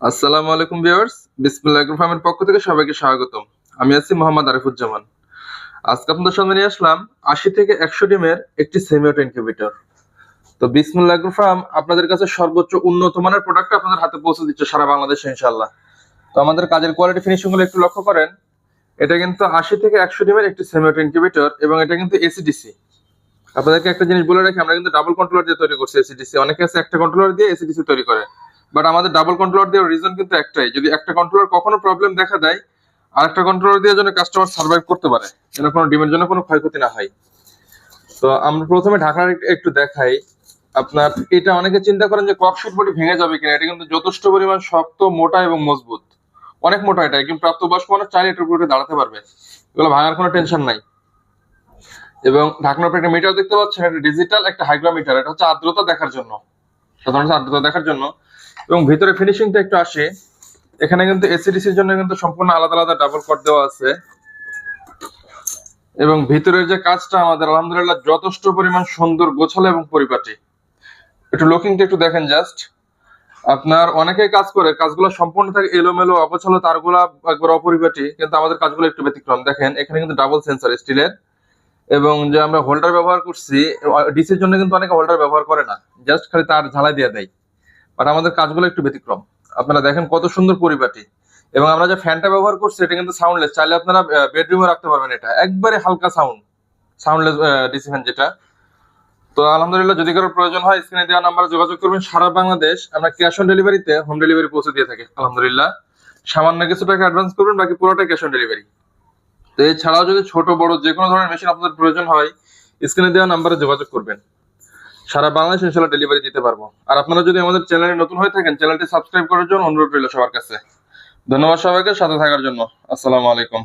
আসসালামু আলাইকুম ভিউয়ার্স, বিসমিল্লাহির রহমানির পক্ষ থেকে সবাইকে স্বাগতম। আমি আছি মোহাম্মদ আরিফুজ্জামান। আজকে আপনাদের সামনে নিয়ে আসলাম আশি থেকে একশো ডিমের একটি সেমি অটো ইনকিউবেটর তো বিসমুল্লাহ ফার্ম আপনাদের কাছে সর্বোচ্চ উন্নত মানের প্রোডাক্ট আপনাদের হাতে পৌঁছে দিচ্ছে সারা বাংলাদেশে ইনশাল্লাহ তো আমাদের কাজের কোয়ালিটি ফিনিশিংগুলো একটু লক্ষ্য করেন। এটা কিন্তু আশি থেকে একশো ডিমের একটি সেমি অটো ইনকিউবেটর এবং এটা কিন্তু এসিডিসি আপনাদেরকে একটা জিনিস বলে রাখি, আমরা কিন্তু ডাবল কন্ট্রোলার দিয়ে তৈরি করছি এসিডিসি অনেকে আছে একটা কন্ট্রোলার দিয়ে এসিডিসি তৈরি করে। বাট আমাদের ডাবল কন্ট্রোলার দেওয়ার রিজন কিন্তু একটাই, যদি একটা কন্ট্রোলার কখনো প্রবলেম দেখা দেয়, আর একটা কন্ট্রোলার দিয়ে যেন কাস্টমার সার্ভাইভ করতে পারে, যেন কোনো ডিমের জন্য কোনো ক্ষয়ক্ষতি না হয়। তো আমরা প্রথমে ঢাকার একটু- একটু দেখাই। আপনার এটা অনেকে চিন্তা করেন যে ককশিট বডি ভেঙে যাবে কিনা, এটা কিন্তু যথেষ্ট পরিমাণ শক্ত, মোটা এবং মজবুত। অনেক মোটা এটা কিন্তু প্রাপ্তবয়স্ক মানুষ চাইলে এটার উপরে দাঁড়াতে পারবে। এগুলো ভাঙার কোনো টেনশন নাই। এবং ঢাকনার একটা মিটার দেখতে পাচ্ছেন, এটা ডিজিটাল একটা হাইগ্রোমিটার এটা হচ্ছে আর্দ্রতা দেখার জন্য। সাধারণত আর্দ্রতা দেখার জন্য। এবং ভিতরে ফিনিশিংটা একটু আসে। এখানে কিন্তু এসিডিসির জন্য কিন্তু সম্পূর্ণ আলাদা আলাদা ডাবল কট দেওয়া আছে। এবং ভিতরের যে কাজটা আমাদের, আলহামদুলিল্লাহ, যথেষ্ট পরিমাণ সুন্দর গোছালো এবং পরিপাটি। একটু লুকিংটা একটু দেখেন জাস্ট আপনার অনেকেই কাজ করে, কাজগুলো সম্পূর্ণ থাকে এলোমেলো অপছলো তারগুলা একবার অপরিপাটি, কিন্তু আমাদের কাজগুলো একটু ব্যতিক্রম। দেখেন, এখানে কিন্তু ডাবল সেন্সর স্টিলের এবং যে আমরা হোল্ডার ব্যবহার করছি ডিসির জন্য কিন্তু অনেকে হোল্ডার ব্যবহার করে না। জাস্ট খালি তার ঝালাই দিয়ে দেয়। বাট আমাদের কাজগুলো একটু ব্যতিক্রম। আপনারা দেখেন কত সুন্দর পরিপাটি। এবং আমরা যে ফ্যানটা ব্যবহার করছি, এটা কিন্তু সাউন্ডলেস চাইলে আপনারা বেডরুমে রাখতে পারবেন এটা। একবারে হালকা সাউন্ড সাউন্ডলেস ডিসি ফ্যান যেটা। তো আলহামদুলিল্লাহ, যদি কারোর প্রয়োজন হয় স্ক্রিনে দেওয়া নাম্বারে যোগাযোগ করবেন। সারা বাংলাদেশ আমরা ক্যাশ অন ডেলিভারিতে হোম ডেলিভারি পৌঁছে দিয়ে থাকি, আলহামদুলিল্লাহ। সামান্য কিছু টাকা অ্যাডভান্স করবেন, বাকি পুরোটাই ক্যাশ অন ডেলিভারি তো এছাড়াও যদি ছোট, বড় যে কোনো ধরনের মেশিন আপনাদের প্রয়োজন হয় স্ক্রিনে দেওয়া নাম্বারে যোগাযোগ করবেন। সারা বাংলাদেশ ইনশাল্লাহ ডেলিভারি দিতে পারব। আর আপনারা যদি আমাদের চ্যানেলে নতুন হয়ে থাকেন চ্যানেলটি সাবস্ক্রাইব করার জন্য অনুরোধ রইল সবার কাছে। ধন্যবাদ সবাইকে, সাথে থাকার জন্য। আসসালামু আলাইকুম।